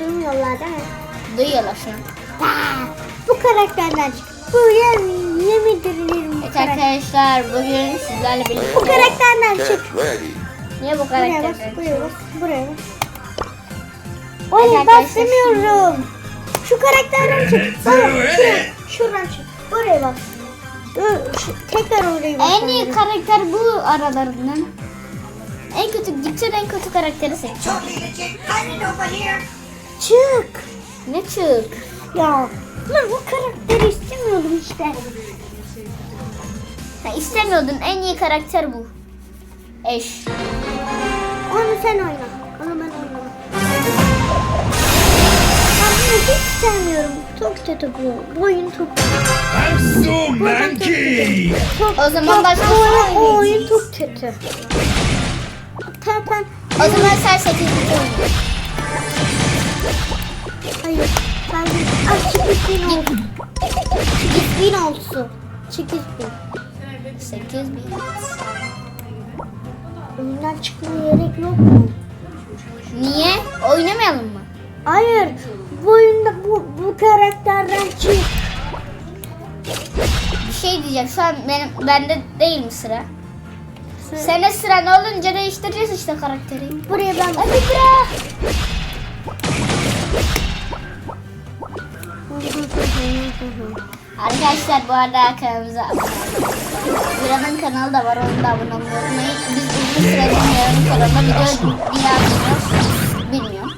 Durmuyorlar değil mi? Duyuyorlar şu an. Aa, bu karakterden çık. Bu yemin, yemin ederim bu, Evet karakter. arkadaşlar bugün sizlerle birlikte. bu karakterden çık. Niye bu Buraya bas, karakter? buraya bas, buraya bas. Oğlum Evet ben istemiyorum. Şu karakterden çık. Bana, şuradan, şuradan çık. Buraya şu- tekrar oraya bas. En iyi karakter bu aralarından. En kötü gideceksin en kötü karakteri seç. Çık. Ne çık? Ya ben bu karakteri istemiyordum işte. Ha, istemiyordun en iyi karakter bu. Eş. Onu sen oyna. Onu ben oynamam. Ben bunu hiç sevmiyorum. Çok kötü bu. Bu oyun çok I'm so manky! çok O zaman başka bu oyun çok kötü. Zaten O zaman sen 8 oyna. hayır. Bir ay çikiz bin olsun. Çikiz bin olsun. Çikiz bin. 8 bin. Oyundan çıkmaya gerek yok mu? Niye? Oynamayalım mı? Hayır. Bu oyunda bu, bu karakterden çık. Bir şey diyeceğim. Şu an benim bende değil mi sıra? Sene sıran olunca değiştireceğiz işte karakteri. Buraya ben Hadi bırak. Arkadaşlar bu arada kanalımıza. Mira'nın kanalı da var. Onu da abone olmayı. Biz uzun süredir Mira'nın kanalına video niye atmıyoruz bilmiyorum.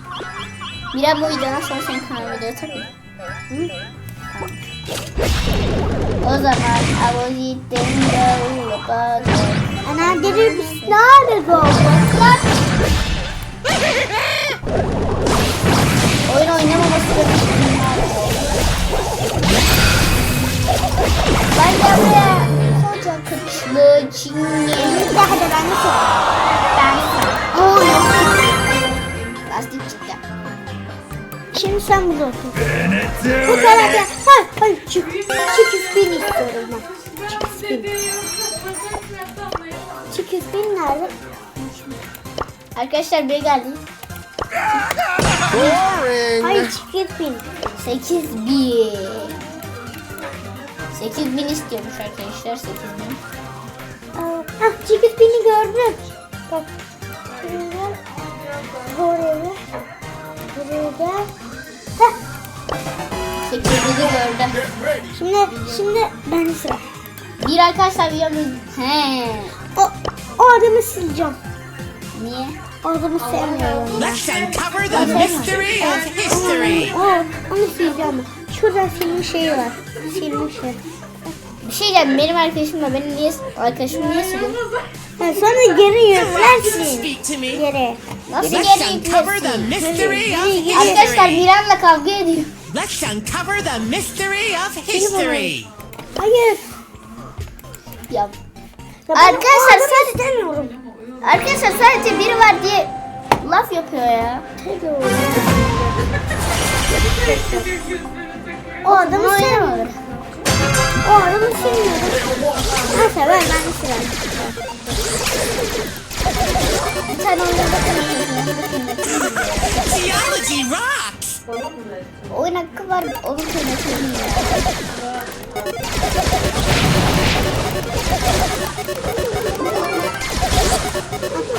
Mira bu videodan sonra senin kanalına video mı? Hı? O zaman Avozi Dendo Lopato. Ana geri biz nerede oldu? Oyun oynamaması gerekiyor. Ben de buraya koca kıçlı çingene. Bir daha da ben nasıl? Ben Oo, yok. lastik çıktı. Şimdi sen burada otur. Bu it! Hayır hayır çık. Çık üstün istiyorum ben. Çık üstün. Çık üstün nerede? Arkadaşlar biri geldi. Boring. Hayır çık üstün. 8 bin. 8 bin istiyormuş arkadaşlar 8 bin. Aa, Ah çık üstünü gördüm. Bak. Buraya. Buraya. Buraya Şimdi şimdi ben sıra. Bir arkadaşlar videomuz... He. O, o adamı sileceğim. Niye? O adamı sevmiyorum. Let's uncover the mystery of history. O, onu sileceğim. Şurada silmiş şey var. Silmiş şey. Bir şey diyeceğim benim arkadaşım da benim niye arkadaşım niye siliyor? Ha, sonra geri yüklersin. Geri. Nasıl geri yüklersin? Arkadaşlar. Miran'la kavga ediyor. Let's uncover the mystery of history. Hayır. Ya. Ya Arkadaşlar sen- istemiyorum. Arkadaşlar sadece biri var diye laf yapıyor ya. O. Adamı sevmiyorum. O adamı sevmiyorum. Neyse ben ben sıra. Bir tane oyunda Geology rocks. Oyun hakkı var. Onun kıymetini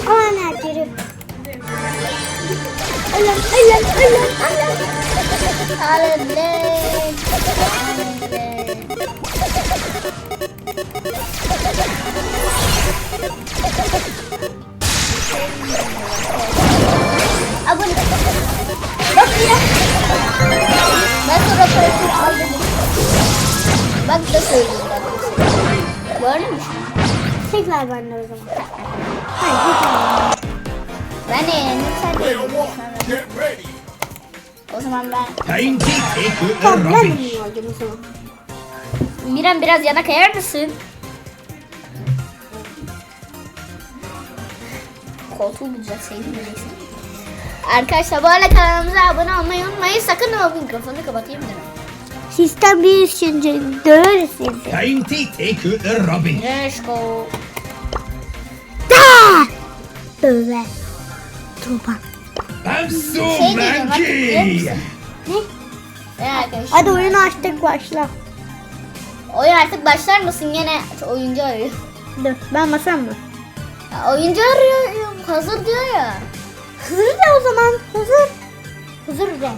Ana geri. Alan alan alan alan. Alın. Abone. Bak da söyleyeyim ben. Gördün mü? Tekrar bende o zaman. Hayır tekrar. Ben de yenildim sen de. O zaman ben Tamam ben de mi o zaman? Miran biraz yana kayar mısın? Koltuğu güzel sevmeyeceksin. Arkadaşlar bu arada kanalımıza abone olmayı unutmayın. Sakın bu mikrofonu kapatayım dedim. Sistem bir üçüncü döveriz sizi. Time to take out the rubbish. I'm so Şey diyeceğim biliyor musun? Ben arkadaşım. Hadi oyunu açtık başla. Oyun artık başlar mısın? Gene oyuncu arıyor. Dur ben basam mı? Ya, oyuncu arıyor. Hazır diyor ya. Hazır de o zaman. Hazır. Hazır de.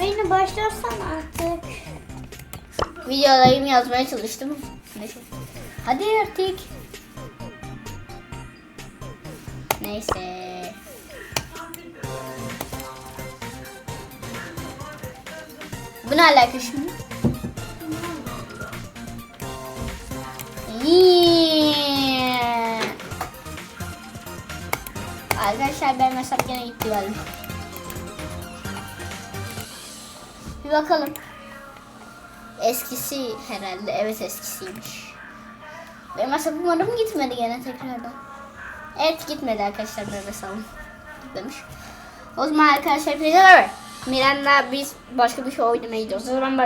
Oyunu başlarsan artık. Videolarımı yazmaya çalıştım. Hadi artık. Neyse. Bu ne alaka şimdi? Yeah. Arkadaşlar benim hesap gene gitti galiba. Bakalım. Eskisi herhalde. Evet eskisiymiş. Benim hesap umarım gitmedi gene tekrardan. Evet gitmedi arkadaşlar benim hesabım. Gitmemiş. O zaman arkadaşlar merhaba. Miran'la biz başka bir şey oynamaya gidiyoruz. O zaman